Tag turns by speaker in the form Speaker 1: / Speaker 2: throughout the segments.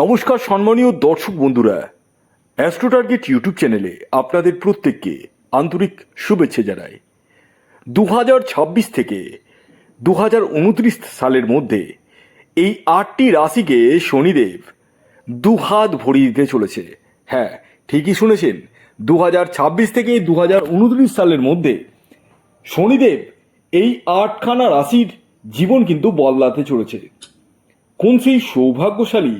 Speaker 1: নমস্কার সম্মানীয় দর্শক বন্ধুরা অ্যাস্ট্রো টার্গেট ইউটিউব চ্যানেলে আপনাদের প্রত্যেককে আন্তরিক শুভেচ্ছা জানাই। দু হাজার ছাব্বিশ থেকে দু হাজার উনত্রিশ সালের মধ্যে এই আটটি রাশিকে শনিদেব দু হাত ভরিয়ে দিতে চলেছে। হ্যাঁ ঠিকই শুনেছেন দু হাজার ছাব্বিশ থেকে দু হাজার উনত্রিশ সালের মধ্যে শনিদেব এই আটখানা রাশির জীবন কিন্তু বদলাতে চলেছে। কোন সেই সৌভাগ্যশালী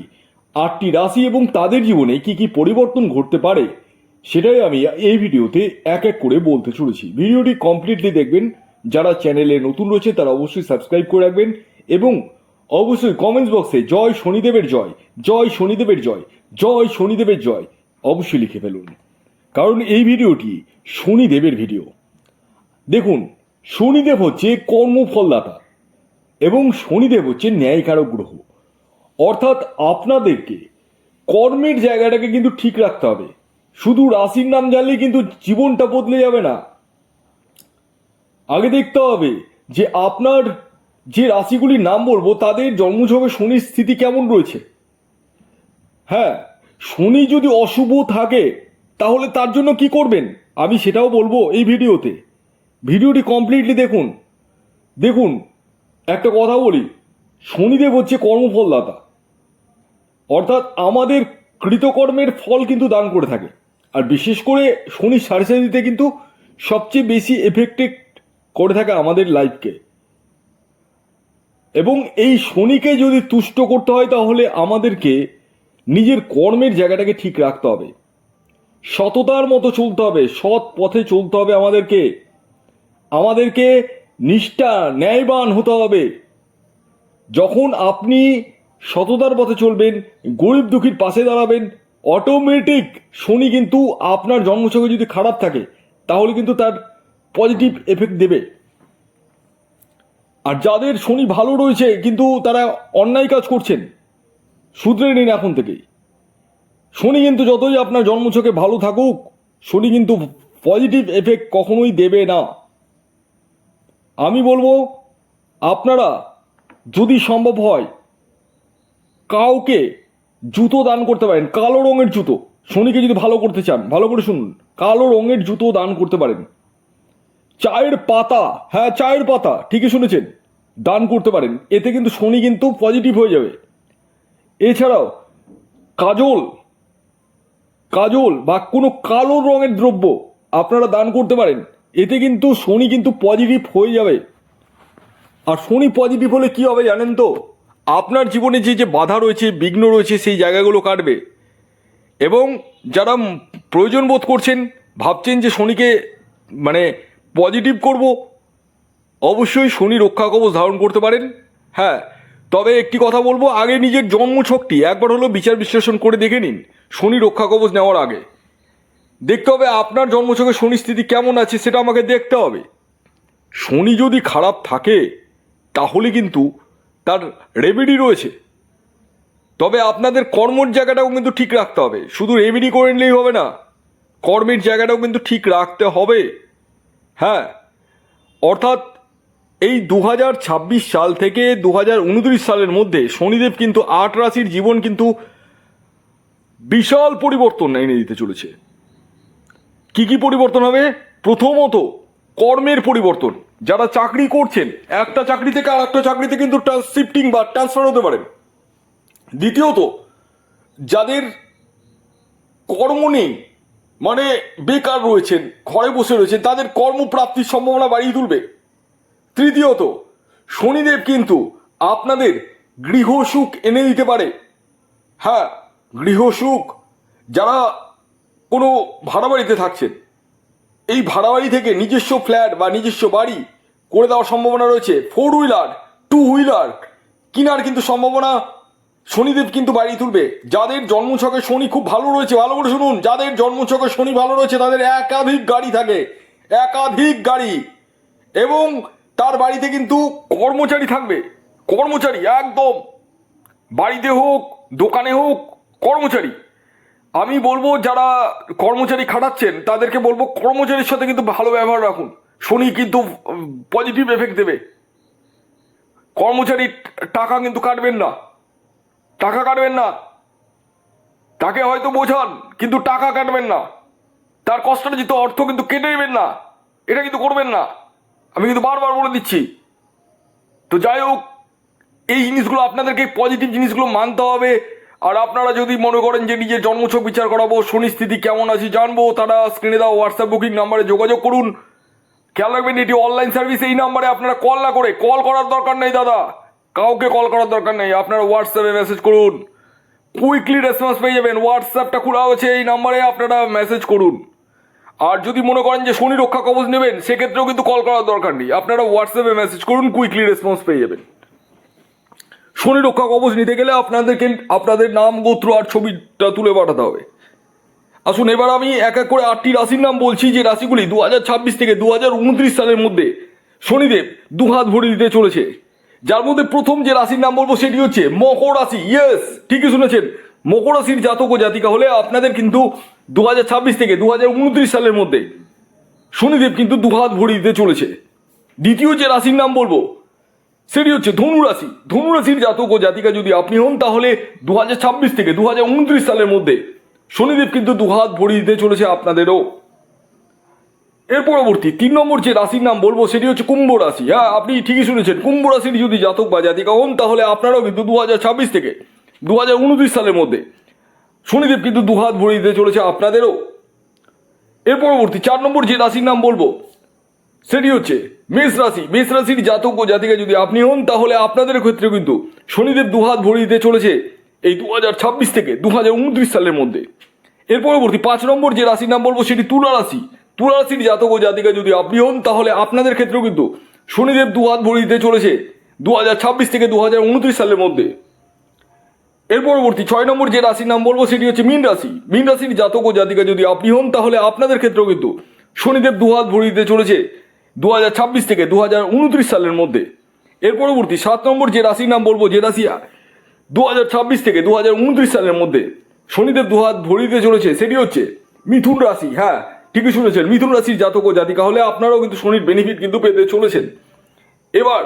Speaker 1: আটটি রাশি এবং তাদের জীবনে কি কি পরিবর্তন ঘটতে পারে, সেটাই আমি এই ভিডিওতে এক এক করে বলতে চলেছি। ভিডিওটি কমপ্লিটলি দেখবেন। যারা চ্যানেলে নতুন রয়েছে, তারা অবশ্যই সাবস্ক্রাইব করে রাখবেন এবং অবশ্যই কমেন্টস বক্সে জয় শনিদেবের জয় জয় শনিদেবের জয় জয় শনিদেবের জয় অবশ্যই লিখে ফেলুন। কারণ এই ভিডিওটি শনিদেবের ভিডিও। দেখুন, শনিদেব হচ্ছে কর্মফলদাতা এবং শনিদেব হচ্ছে ন্যায়কারক গ্রহ। অর্থাৎ আপনাদেরকে কর্মের জায়গাটাকে কিন্তু ঠিক রাখতে হবে। শুধু রাশির নাম জানলেই কিন্তু জীবনটা বদলে যাবে না। আগে দেখতে হবে যে আপনার যে রাশিগুলির নাম বলব, তাদের জন্মছকে শনির স্থিতি কেমন রয়েছে? হ্যাঁ শনি যদি অশুভ থাকে, তাহলে তার জন্য কি করবেন? আমি সেটাও বলব এই ভিডিওতে। ভিডিওটি কমপ্লিটলি দেখুন। দেখুন, একটা কথা বলি। শনিদেব হচ্ছে কর্মফলদাতা। অর্থাৎ আমাদের কৃতকর্মের ফল কিন্তু দান করে থাকে। আর বিশেষ করে শনি সাড়ে কিন্তু সবচেয়ে বেশি এফেক্টেড করে থাকে আমাদের লাইফকে এবং এই শনিকে যদি তুষ্ট করতে হয় তাহলে আমাদেরকে নিজের কর্মের জায়গাটাকে ঠিক রাখতে হবে। সততার মতো চলতে হবে, সৎ পথে চলতে হবে আমাদেরকে। আমাদেরকে নিষ্ঠা, ন্যায়বান হতে হবে। যখন আপনি সততার পথে চলবেন, গরিব দুঃখীর পাশে দাঁড়াবেন অটোমেটিক শনি কিন্তু আপনার জন্মছকে যদি খারাপ থাকে, তাহলে কিন্তু তার পজিটিভ এফেক্ট দেবে। আর যাদের শনি ভালো রয়েছে, কিন্তু তারা অন্যায় কাজ করছেন, শুধরে নিন এখন থেকেই। শনি কিন্তু যতই আপনার জন্মছকে ভালো থাকুক, শনি কিন্তু পজিটিভ এফেক্ট কখনোই দেবে না। আমি বলব, আপনারা যদি সম্ভব হয় কাউকে জুতো দান করতে পারেন, কালো রঙের জুতো। শনিকে যদি ভালো করতে চান, ভালো করে শুনুন, কালো রঙের জুতো দান করতে পারেন। চায়ের পাতা হ্যাঁ চায়ের পাতা, ঠিকই শুনেছেন, দান করতে পারেন। এতে কিন্তু শনি কিন্তু পজিটিভ হয়ে যাবে। এছাড়াও, কাজল কাজল বা কোনো কালো রঙের দ্রব্য আপনারা দান করতে পারেন। এতে কিন্তু শনি কিন্তু পজিটিভ হয়ে যাবে। আর শনি পজিটিভ হলে কি হবে জানেন তো? আপনার জীবনে যে যে বাধা রয়েছে, বিঘ্ন রয়েছে, সেই জায়গাগুলো কাটবে। এবং যারা প্রয়োজন বোধ করছেন, ভাবছেন যে শনিকে মানে পজিটিভ করব, অবশ্যই শনি রক্ষা কবচ ধারণ করতে পারেন। হ্যাঁ তবে একটি কথা বলব, আগে নিজের জন্মছকটি একবার হলো বিচার বিশ্লেষণ করে দেখে নিন, শনি রক্ষা কবচ নেওয়ার আগে। দেখতে হবে আপনার জন্মছকে শনি স্থিতি কেমন আছে, সেটা আমাকে দেখতে হবে। শনি যদি খারাপ থাকে, তাহলে কিন্তু তার রেমেডি রয়েছে। তবে আপনাদের কর্মর জায়গাটাও কিন্তু ঠিক রাখতে হবে। শুধু রেমেডি করে নিলেই হবে না, কর্মের জায়গাটাও কিন্তু ঠিক রাখতে হবে। হ্যাঁ অর্থাৎ এই দু হাজার ছাব্বিশ সাল থেকে দু হাজার উনত্রিশ সালের মধ্যে শনিদেব কিন্তু আট রাশির জীবন কিন্তু বিশাল পরিবর্তন এনে দিতে চলেছে। কি কি পরিবর্তন হবে? প্রথমত কর্মের পরিবর্তন। যারা চাকরি করছেন, একটা চাকরি থেকে আর একটা চাকরিতে কিন্তু শিফটিং বা ট্রান্সফার হতে পারেন। দ্বিতীয়ত, যাদের কর্ম নেই মানে বেকার রয়েছেন, ঘরে বসে রয়েছেন, তাদের কর্মপ্রাপ্তির সম্ভাবনা বাড়িয়ে তুলবে। তৃতীয়ত, শনিদেব কিন্তু আপনাদের গৃহসুখ এনে দিতে পারে। হ্যাঁ গৃহসুখ যারা কোনো ভাড়া বাড়িতে থাকছেন এই ভাড়া বাড়ি থেকে নিজস্ব ফ্ল্যাট বা নিজস্ব বাড়ি করে দেওয়ার সম্ভাবনা রয়েছে। ফোর হুইলার টু হুইলার কেনার কিন্তু সম্ভাবনা। শনিদেব কিন্তু বাড়ি তুলবে। যাদের জন্মছকে শনি খুব ভালো রয়েছে, ভালো করে শুনুন। যাদের জন্মছকে শনি ভালো রয়েছে, তাদের একাধিক গাড়ি থাকে। একাধিক গাড়ি। এবং তার বাড়িতে কিন্তু কর্মচারী থাকবে। কর্মচারী, একদম। বাড়িতে হোক, দোকানে হোক, কর্মচারী। আমি বলব যারা কর্মচারী খাটাচ্ছেন, তাদেরকে বলব কর্মচারীর সাথে কিন্তু ভালো ব্যবহার রাখুন। শনি কিন্তু পজিটিভ এফেক্ট দেবে। কর্মচারীর টাকা কিন্তু কাটবেন না। টাকা কাটবেন না। তাকে হয়তো বোঝান, কিন্তু টাকা কাটবেন না। তার কষ্টটা কষ্টার্জিত অর্থ কিন্তু কেটে নেবেন না। এটা কিন্তু করবেন না। আমি কিন্তু বারবার বলে দিচ্ছি। তো যাই হোক, এই জিনিসগুলো আপনাদেরকে পজিটিভ জিনিসগুলো মানতে হবে। আর আপনারা যদি মনে করেন যে নিজের জন্মছক বিচার করাবো শনি স্থিতি কেমন আছে জানব, তারা স্ক্রিনে দেওয়া হোয়াটসঅ্যাপ বুকিং নাম্বারে যোগাযোগ করুন। খেয়াল রাখবেন, এটি অনলাইন সার্ভিস এই নাম্বারে আপনারা কল না করে কল করার দরকার নেই, দাদা। কাউকে কল করার দরকার নেই, আপনারা হোয়াটসঅ্যাপে মেসেজ করুন। কুইকলি রেসপন্স পেয়ে যাবেন হোয়াটসঅ্যাপটা খোলা হচ্ছে এই নাম্বারে আপনারা মেসেজ করুন। আর যদি মনে করেন যে শনি রক্ষা কবচ নেবেন, সেক্ষেত্রেও কিন্তু কল করার দরকার নেই, আপনারা হোয়াটসঅ্যাপে মেসেজ করুন কুইকলি রেসপন্স পেয়ে যাবেন। শনি রক্ষা কবচ নিতে গেলে আপনাদেরকে, আপনাদের নাম, গোত্র আর ছবিটা তুলে পাঠাতে হবে। আসুন, এবার আমি এক এক করে আটটি রাশির নাম বলছি, যে রাশিগুলি দু হাজার ছাব্বিশ থেকে দু হাজার উনত্রিশ সালের মধ্যে শনিদেব দু হাত ভরে দিতে চলেছে। যার মধ্যে প্রথম যে রাশির নাম বলব সেটি হচ্ছে মকর রাশি। ইয়েস, ঠিকই শুনেছেন। মকর রাশির জাতক ও জাতিকা হলে আপনাদের কিন্তু দু হাজার ছাব্বিশ থেকে দু হাজার উনত্রিশ সালের মধ্যে শনিদেব কিন্তু দু হাত ভরে দিতে চলেছে। দ্বিতীয় যে রাশির নাম বলব সেটি হচ্ছে ধনু রাশি ধনু জাতক ও জাতিকা যদি আপনি হন, তাহলে দু হাজার ছাব্বিশ থেকে দু হাজার উনত্রিশ সালের মধ্যে শনিদেব কিন্তু দু হাত ভরিয়ে দিতে চলেছে আপনাদেরও। এর পরবর্তী তিন নম্বর যে রাশির নাম বলব, সেটি হচ্ছে কুম্ভ রাশি। হ্যাঁ আপনি ঠিকই শুনেছেন, কুম্ভ রাশির যদি জাতক বা জাতিকা হন, তাহলে আপনারাও কিন্তু দু হাজার ছাব্বিশ থেকে দু হাজার উনত্রিশ সালের মধ্যে শনিদেব কিন্তু দু হাত ভরিয়ে দিতে চলেছে আপনাদেরও। এর পরবর্তী চার নম্বর যে রাশির নাম বলব, সেটি হচ্ছে মেষ রাশি মেষ রাশির জাতক ও জাতিকা যদি আপনি হন, তাহলে আপনাদের ক্ষেত্রে কিন্তু শনিদেব দুহাত ভরিয়ে দিতে চলেছে এই দু হাজার ছাব্বিশ থেকে দু হাজার উনত্রিশ সালের মধ্যে। এর পরবর্তী পাঁচ নম্বর যে রাশির নাম বলব, সেটি তুলা রাশি। তুলা রাশির জাতক ও জাতিকা যদি আপনি হন, তাহলে আপনাদের ক্ষেত্রেও কিন্তু শনিদেব দুহাত ভরিয়ে দিতে চলেছে দু হাজার ছাব্বিশ থেকে দু হাজার উনত্রিশ সালের মধ্যে। এর পরবর্তী ছয় নম্বর যে রাশির নাম বলব, সেটি হচ্ছে মীন রাশি। মীন রাশির জাতক ও জাতিকা যদি আপনি হন, তাহলে আপনাদের ক্ষেত্রেও কিন্তু শনিদেব দুহাত ভরিয়ে দিতে চলেছে দু হাজার ছাব্বিশ থেকে দু হাজার উনত্রিশ সালের মধ্যে। এর পরবর্তী সাত নম্বর যে রাশির নাম বলব, যে রাশিয়া দু হাজার ছাব্বিশ থেকে দু হাজার উনত্রিশ সালের মধ্যে শনিদেব দুহাত ভরিয়ে দিতে চলেছে, সেটি হচ্ছে মিথুন রাশি। হ্যাঁ ঠিকই শুনেছেন, মিথুন রাশির জাতক ও জাতিকা হলে আপনারাও কিন্তু শনির বেনিফিট কিন্তু পেতে চলেছেন। এবার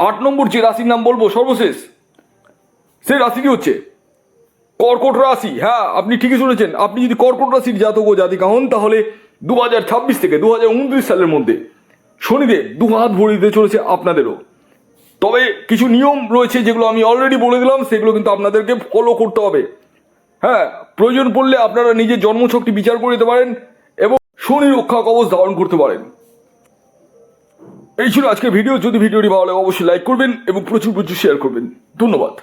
Speaker 1: আট নম্বর যে রাশির নাম বলব, সর্বশেষ সেই রাশিটি হচ্ছে কর্কট রাশি। হ্যাঁ আপনি ঠিকই শুনেছেন, আপনি যদি কর্কট রাশির জাতক ও জাতিকা হন, তাহলে দু হাজার ছাব্বিশ থেকে দু হাজার উনত্রিশ সালের মধ্যে শনিদেব দু হাত ভরিয়ে দিতে চলেছে আপনাদেরও। তবে কিছু নিয়ম রয়েছে যেগুলো আমি অলরেডি বলে দিলাম, সেগুলো কিন্তু আপনাদেরকে ফলো করতে হবে। হ্যাঁ প্রয়োজন পড়লে আপনারা নিজের জন্মছকটি বিচার করে দিতে পারেন এবং শনি রক্ষা কবচ ধারণ করতে পারেন। এই ছিল আজকের ভিডিও। যদি ভিডিওটি ভালো লাগে, অবশ্যই লাইক করবেন এবং প্রচুর প্রচুর শেয়ার করবেন। ধন্যবাদ।